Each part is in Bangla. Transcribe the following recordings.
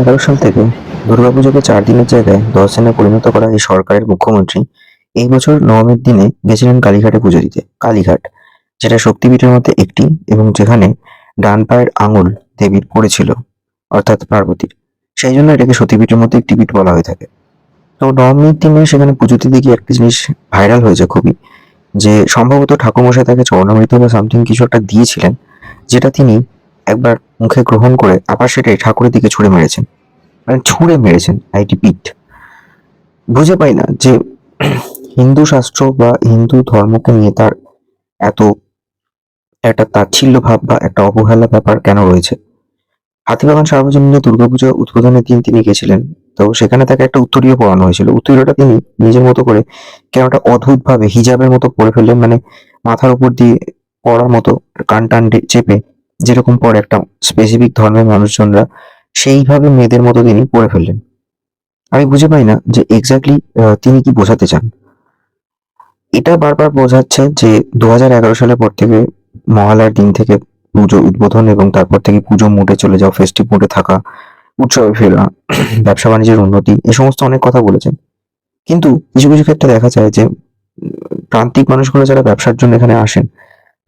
এগারো সাল থেকে দুর্গাপুজোকে চার দিনের জায়গায় দশ দিনে পরিণত করা এই সরকারের মুখ্যমন্ত্রী এই বছর নবমীর দিনে গেছিলেন কালীঘাটে পুজো দিতে, কালীঘাট, যেটা শক্তিপীঠের মধ্যে একটি এবং যেখানে ডান পায়ের আঙুল দেবীর পড়েছিল অর্থাৎ পার্বতীর। সেই জন্য এটাকে সতীপীঠের মধ্যে একটি পীঠ বলা হয়ে থাকে। তো নবমীর দিনে সেখানে পুজো দিতে গিয়ে একটা জিনিস ভাইরাল হয়েছে খুবই, যে সম্ভবত ঠাকুরমশাই তাকে চরণামৃত বা সামথিং কিছু একটা দিয়েছিলেন, যেটা তিনি একবার মুখে গ্রহণ করে আবার সেটাই ঠাকুরের দিকে ছুঁড়ে মেরেছেন। মানে ছুঁড়ে মেরেছেন আইটি পিঠ বুঝে পাই না যে হিন্দু শাস্ত্র বা হিন্দু ধর্মকে নিয়ে তার এত একটা তাচ্ছিল্য ভাব বা একটা অবহেলা ব্যাপার কেন রয়েছে? হাতিবাগান সার্বজনীন দুর্গাপুজো উদ্বোধনের দিন তিনি গেছিলেন, তো সেখানে তাকে একটা উত্তরীয় পড়ানো হয়েছিল। উত্তরীয়টা তিনি নিজের মতো করে কেন একটা অদ্ভুত ভাবে হিজাবের মতো পরে ফেললেন মানে মাথার উপর দিয়ে পড়ার মতো কান টান চেপে যেরকম পরে একটা স্পেসিফিক ধর্মের মানুষজনরা সেইভাবে মেয়েদের মতো তিনি পড়ে ফেললেন। আমি বুঝে পাই না যে এক্স্যাক্টলি তিনি কি বোঝাতে চান। এটা বারবার বোঝাচ্ছে যে দু সালের পর থেকে মহালয়ার দিন থেকে পুজো উদ্বোধন এবং তারপর থেকে পুজো মোডে চলে যাওয়া ফেস্টিভ মোডে থাকা, উৎসবে ফেরা, ব্যবসা বাণিজ্যের উন্নতি, এ সমস্ত অনেক কথা বলেছেন। কিন্তু কিছু কিছু ক্ষেত্রে দেখা যায় যে প্রান্তিক মানুষগুলো যারা ব্যবসার জন্য এখানে আসেন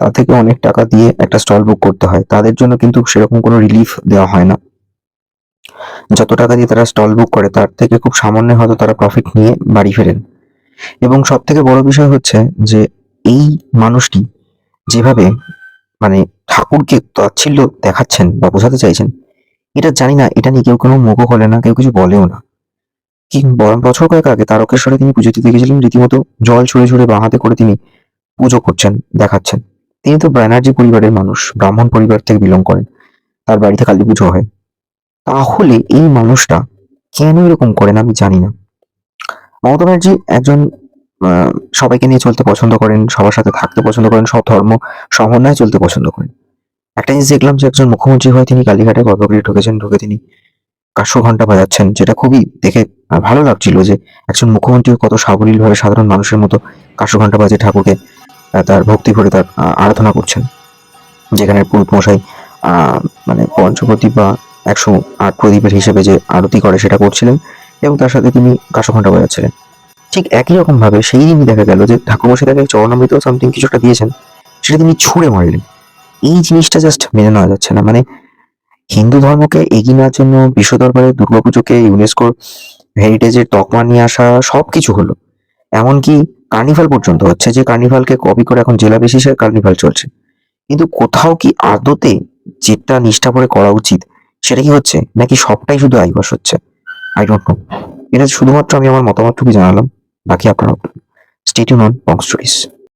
তা থেকে অনেক টাকা দিয়ে একটা স্টল বুক করতে হয়। তাদের জন্য কিন্তু সেরকম কোনো রিলিফ দেওয়া হয় না। যত টাকা দিয়ে তারা স্টল বুক করে, তার থেকে খুব সামান্য হয়তো তারা প্রফিট নিয়ে বাড়ি ফেরেন। এবং সব থেকে বড় বিষয় হচ্ছে যে, এই মানুষটি যেভাবে মানে ঠাকুরকে তাচ্ছিল্য দেখাচ্ছেন বা বোঝাতে চাইছেন, এটা জানি না, এটা নিয়ে কেউ কোনো মুখও খোলে না, কেউ কিছু বলেও না। কি বছর কয়েক আগে তারকেশ্বরে তিনি পুজো দিতে গেছিলেন রীতিমতো জল ছুঁড়ে ছুঁড়ে বাঁ করে তিনি পুজো করছেন, দেখাচ্ছেন। তিনি তো ব্যানার্জি পরিবারের মানুষ, ব্রাহ্মণ পরিবার থেকে বিলং করেন, তার বাড়িতে কালী পুজো হয়। তাহলে এই মানুষটা কেন এরকম করেন আমি জানি না। মমতা ব্যানার্জি একজন সবাইকে নিয়ে চলতে পছন্দ করেন, সবার সাথে থাকতে পছন্দ করেন, সব ধর্ম সমন্বয়ে চলতে পছন্দ করেন। একটা জিনিস দেখলাম যে একজন মুখ্যমন্ত্রী হয়ে তিনি কালীঘাটে গর্ভগৃহে ঢুকেছেন, ঢুকে তিনি কাশো ঘণ্টা বাজাচ্ছেন, যেটা খুবই দেখে ভালো লাগছিল যে একজন মুখ্যমন্ত্রী কত সাবলীল ভাবে সাধারণ মানুষের মতো কাশো ঘণ্টা বাজে ঠাকুরকে তার ভক্তি ভরে তার আরাধনা করছেন। যেখানে পুরুত মশাই মানে পঞ্চপ্রদীপ বা একশো আট প্রদীপের হিসেবে যে আরতি করে সেটা করছিলেন এবং তার সাথে তিনি কাশঘণ্টা বাজাচ্ছিলেন। ঠিক একই রকম ভাবে সেই দিনই দেখা গেল যে ঠাকুরমশাই তাকে চরণামৃত সামথিং কিছু একটা দিয়েছেন, সেটা তিনি ছুঁড়ে মারলেন। এই জিনিসটা জাস্ট মেনে নেওয়া যাচ্ছে না। মানে হিন্দু ধর্মকে এগিয়ে নেওয়ার জন্য বিশ্ব দরবারে দুর্গাপুজোকে ইউনেস্কোর হেরিটেজের তকমা নিয়ে আসা সবকিছু হলো। এমনকি কার্নিভাল পর্যন্ত হচ্ছে যে কার্নিভালকে কপি করে এখন জেলা বিশেষে কার্নিভাল চলছে। কিন্তু কোথাও কি আদতে যেটা নিষ্ঠা করে করা উচিত সেটা কি হচ্ছে? নাকি সবটাই শুধু আইবাস হচ্ছে? আই ডোন্ট নো এটা শুধুমাত্র আমি আমার মতামতটুকু জানালাম। বাকি আপনারা স্টেটিউন অন বং স্টোরিজ